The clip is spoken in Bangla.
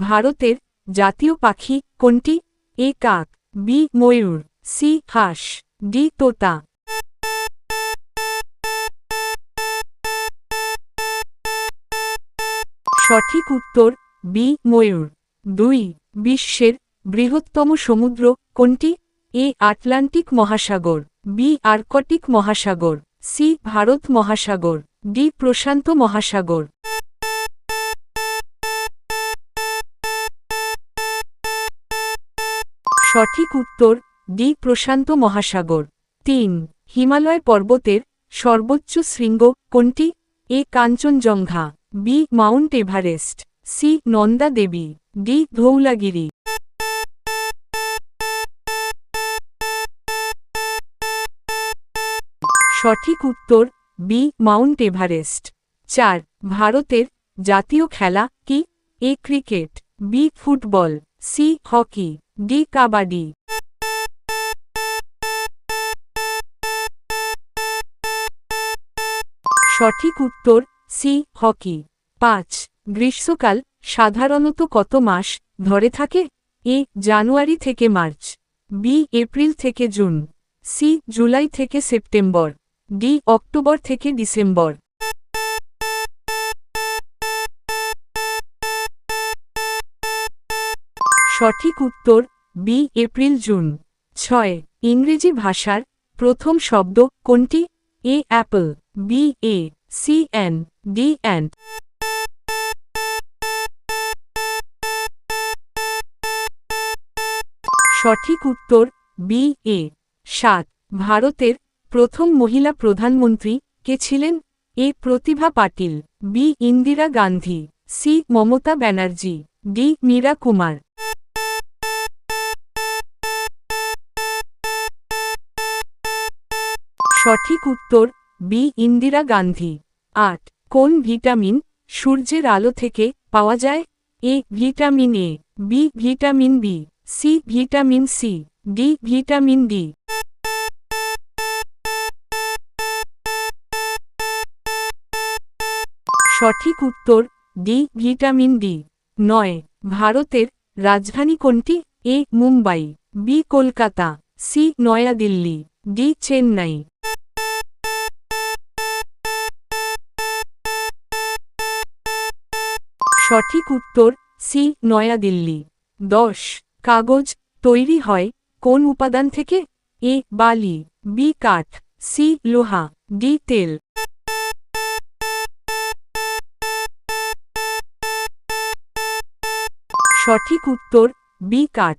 ভারতের জাতীয় পাখি কোনটি? এ কাক, বি ময়ূর, সি হাঁস, ডি তোতা। সঠিক উত্তর, বি ময়ূর। দুই, বিশ্বের বৃহত্তম সমুদ্র কোনটি? এ আটলান্টিক মহাসাগর, বি আর্কটিক মহাসাগর, সি ভারত মহাসাগর, ডি প্রশান্ত মহাসাগর। সঠিক উত্তর, ডি, প্রশান্ত মহাসাগর। তিন, হিমালয় পর্বতের সর্বোচ্চ শৃঙ্গ কোনটি? A, Kanchenjunga. B, mount Everest. C, Nanda Devi. D, Dhaulagiri. সঠিক উত্তর, বি, মাউন্ট এভারেস্ট। চার, ভারতের জাতীয় খেলা কি? A, cricket. B, football. C, hockey, D, kabaddi. সঠিক উত্তর, সি, হকি। পাঁচ, গ্রীষ্মকাল সাধারণত কত মাস ধরে থাকে? এ, জানুয়ারি থেকে মার্চ। বি, এপ্রিল থেকে জুন। সি, জুলাই থেকে সেপ্টেম্বর। ডি, অক্টোবর থেকে ডিসেম্বর। সঠিক উত্তর বি এপ্রিল, জুন। ছয়, ইংরেজি ভাষার প্রথম শব্দ কোনটি? A apple B a C N D an সঠিক উত্তর বি এ সাত, ভারতের প্রথম মহিলা প্রধানমন্ত্রী কে ছিলেন? A, Pratibha Patil. B, Indira Gandhi. C, Mamata Banerjee. D, Meira Kumar. সঠিক উত্তর, বি, ইন্দিরা গান্ধী। আট, কোন ভিটামিন সূর্যের আলো থেকে পাওয়া যায়? A, vitamin A, B, vitamin B, C, vitamin C, D, vitamin D. সঠিক উত্তর, ডি, ভিটামিন ডি। নয়, ভারতের রাজধানী কোনটি? A, Mumbai, B, Kolkata, C, New Delhi, D, Chennai. সঠিক উত্তর, সি, নয়াদিল্লি। দশ, কাগজ, তৈরি হয়, কোন উপাদান থেকে? এ, বালি। বি, কাঠ। সি, লোহা। ডি, তেল। সঠিক উত্তর, বি, কাঠ।